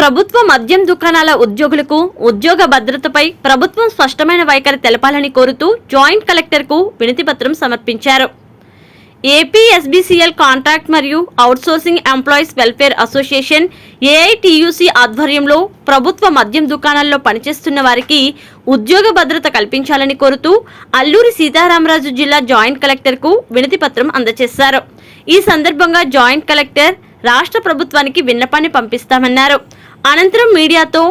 ప్రభుత్వ మద్యం దుకాణాల ఉద్యోగులకు ఉద్యోగ భద్రతపై ప్రభుత్వం స్పష్టమైన వైఖరి తెలపాలని కోరుతూ జాయింట్ కలెక్టర్కు వినతిపత్రం సమర్పించారు. ఏపీ ఎస్బీసీఎల్ కాంట్రాక్ట్ మరియు outsourcing employees welfare association AITUC ఆధ్వర్యంలో ప్రభుత్వ మద్యం దుకాణాల్లో పనిచేస్తున్న వారికి ఉద్యోగ భద్రత కల్పించాలని కోరుతూ అల్లూరి సీతారామరాజు జిల్లా జాయింట్ కలెక్టర్కు వినతిపత్రం అందజేశారు. ఈ సందర్భంగా జాయింట్ కలెక్టర్ రాష్ట్ర ప్రభుత్వానికి విన్నపాన్ని పంపిస్తామన్నారు. అనంతరం మీడియాతో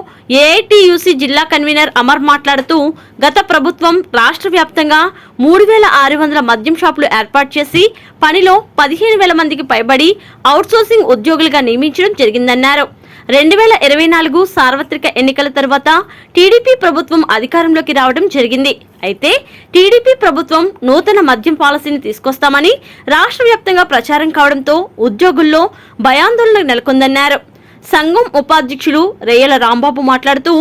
ఏఐటియుసి జిల్లా కన్వీనర్ అమర్ మాట్లాడుతూ గత ప్రభుత్వం రాష్ట్ర వ్యాప్తంగా మూడు వేల ఆరు వందల మద్యం షాపులు ఏర్పాటు చేసి పనిలో పదిహేను వేల మందికి పైబడి అవుట్సోర్సింగ్ ఉద్యోగులుగా నియమించడం జరిగిందన్నారు. రెండు వేల ఇరవై నాలుగు సార్వత్రిక ఎన్నికల తర్వాత టీడీపీ ప్రభుత్వం అధికారంలోకి రావడం జరిగింది. అయితే టీడీపీ ప్రభుత్వం నూతన మద్యం పాలసీని తీసుకొస్తామని రాష్ట్ర వ్యాప్తంగా ప్రచారం కావడంతో ఉద్యోగుల్లో భయాందోళన నెలకొందన్నారు. సంఘం ఉపాధ్యక్షులు రేయల రాంబాబు మాట్లాడుతూ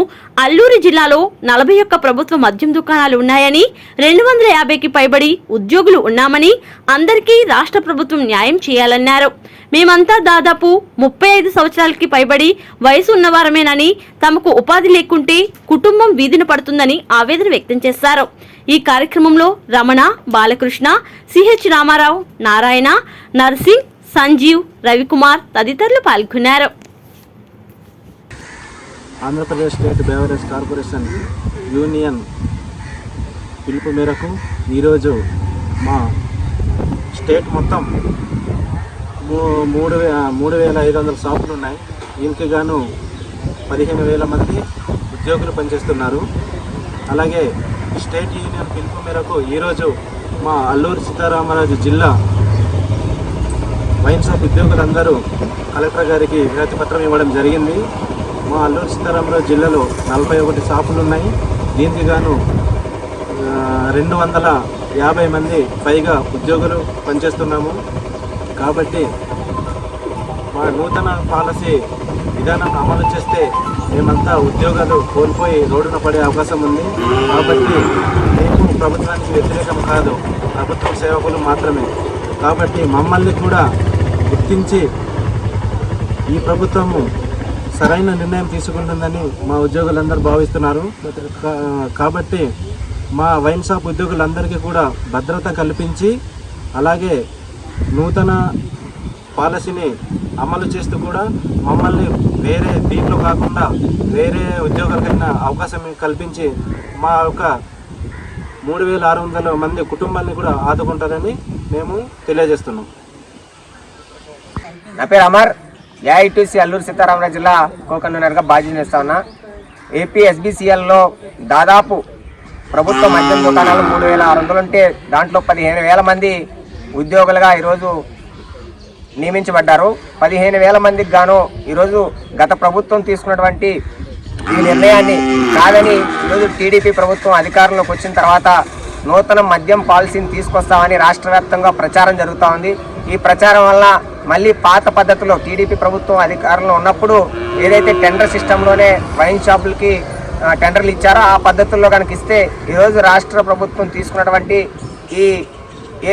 అల్లూరి జిల్లాలో నలభై ఒక్క ప్రభుత్వ మద్యం దుకాణాలు ఉన్నాయని రెండు వందల యాభైకి పైబడి ఉద్యోగులు ఉన్నామని అందరికీ రాష్ట్ర ప్రభుత్వం న్యాయం చేయాలన్నారు. మేమంతా దాదాపు ముప్పై ఐదు సంవత్సరాలకి పైబడి వయసు ఉన్నవారమేనని తమకు ఉపాధి లేకుంటే కుటుంబం వీధిన పడుతుందని ఆవేదన వ్యక్తం చేశారు. ఈ కార్యక్రమంలో రమణ బాలకృష్ణ సిహెచ్ రామారావు నారాయణ నర్సింగ్ సంజీవ్ రవికుమార్ తదితరులు పాల్గొన్నారు. Andhra Pradesh state beverage corporation union పిలుపు మేరకు ఈరోజు మా స్టేట్ మొత్తం మూ- మూడు వే మూడు వేల ఐదు వందల షాపులు ఉన్నాయి. దీనికి గాను పదిహేను వేల మంది ఉద్యోగులు పనిచేస్తున్నారు. అలాగే స్టేట్ యూనియన్ పిలుపు మేరకు ఈరోజు మా అల్లూరు సీతారామరాజు జిల్లా వైన్ షాప్ ఉద్యోగులందరూ కలెక్టర్ గారికి వినతి పత్రం ఇవ్వడం జరిగింది. మా అల్లూరు సీతారామరావు జిల్లాలో నలభై ఒకటి షాపులు ఉన్నాయి. దీనికి గాను రెండు వందల యాభై మంది పైగా ఉద్యోగులు పనిచేస్తున్నాము. కాబట్టి మా నూతన పాలసీ విధానం అమలు చేస్తే మేమంతా ఉద్యోగాలు కోల్పోయి రోడ్డున పడే అవకాశం ఉంది. కాబట్టి మేము ప్రభుత్వానికి వ్యతిరేకం కాదు. ప్రభుత్వ సేవకులు మాత్రమే. కాబట్టి మమ్మల్ని కూడా గుర్తించి ఈ ప్రభుత్వము సరైన నిర్ణయం తీసుకుంటుందని మా ఉద్యోగులందరూ భావిస్తున్నారు. కా- కాబట్టి మా వైన్ షాప్ ఉద్యోగులందరికీ కూడా భద్రత కల్పించి అలాగే నూతన పాలసీని అమలు చేస్తూ కూడా మమ్మల్ని వేరే దీంట్లో కాకుండా వేరే ఉద్యోగాలకైనా అవకాశం కల్పించి మా యొక్క మూడు వేల ఆరు వందల మంది కుటుంబాన్ని కూడా ఆదుకుంటారని మేము తెలియజేస్తున్నాం. నా పేరు అమర్. ఏఐటీసీ అల్లూరు సీతారామరాజు జిల్లా కోకన్నర్గా బాధ్యత చేస్తా ఉన్నా. ఏపీ ఎస్బీసీఎల్లో దాదాపు ప్రభుత్వ మద్యం దుకాణాలు మూడు వేల ఆరు వందలు ఉంటే దాంట్లో పదిహేను వేల మంది ఉద్యోగులుగా ఈరోజు నియమించబడ్డారు. పదిహేను వేల మందికి గాను ఈరోజు గత ప్రభుత్వం తీసుకున్నటువంటి ఈ నిర్ణయాన్ని కాదని ఈరోజు టీడీపీ ప్రభుత్వం అధికారంలోకి వచ్చిన తర్వాత నూతన మద్యం పాలసీని తీసుకొస్తామని రాష్ట్రవ్యాప్తంగా ప్రచారం జరుగుతూ ఉంది. ఈ ప్రచారం వల్ల మళ్ళీ పాత పద్ధతిలో టీడీపీ ప్రభుత్వం అధికారంలో ఉన్నప్పుడు ఏదైతే టెండర్ సిస్టంలోనే వైన్ షాపులకి టెండర్లు ఇచ్చారో ఆ పద్ధతుల్లో కనుక ఇస్తే ఈరోజు రాష్ట్ర ప్రభుత్వం తీసుకున్నటువంటి ఈ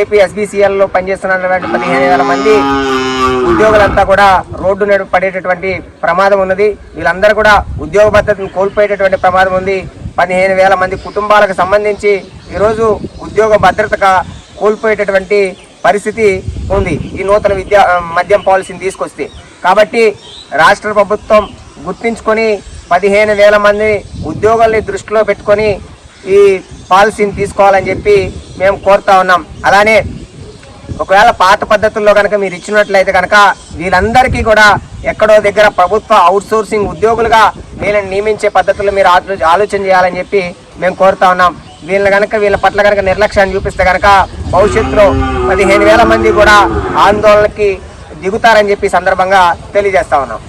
ఏపీ ఎస్బీసీఎల్లో పనిచేస్తున్నటువంటి పదిహేను వేల మంది ఉద్యోగులంతా కూడా రోడ్డు నడు పడేటటువంటి ప్రమాదం ఉన్నది. వీళ్ళందరూ కూడా ఉద్యోగ భద్రతను కోల్పోయేటటువంటి ప్రమాదం ఉంది. పదిహేను వేల మంది కుటుంబాలకు సంబంధించి ఈరోజు ఉద్యోగ భద్రత కోల్పోయేటటువంటి పరిస్థితి ఉంది. ఈ నూతన విద్యా మద్యం పాలసీని తీసుకొస్తే. కాబట్టి రాష్ట్ర ప్రభుత్వం గుర్తించుకొని పదిహేను వేల మంది ఉద్యోగుల్ని దృష్టిలో పెట్టుకొని ఈ పాలసీని తీసుకోవాలని చెప్పి మేము కోరుతా ఉన్నాం. అలానే ఒకవేళ పాత పద్ధతుల్లో కనుక మీరు ఇచ్చినట్లయితే కనుక వీళ్ళందరికీ కూడా ఎక్కడో దగ్గర ప్రభుత్వ అవుట్సోర్సింగ్ ఉద్యోగులుగా వీళ్ళని నియమించే పద్ధతులు మీరు ఆలోచన చేయాలని చెప్పి మేము కోరుతా ఉన్నాం. వీళ్ళ కనుక వీళ్ళ పట్ల కనుక నిర్లక్ష్యాన్ని చూపిస్తే కనుక భవిష్యత్తులో పదిహేను వేల మంది కూడా ఆందోళనకి దిగుతారని చెప్పి సందర్భంగా తెలియజేస్తా ఉన్నాం.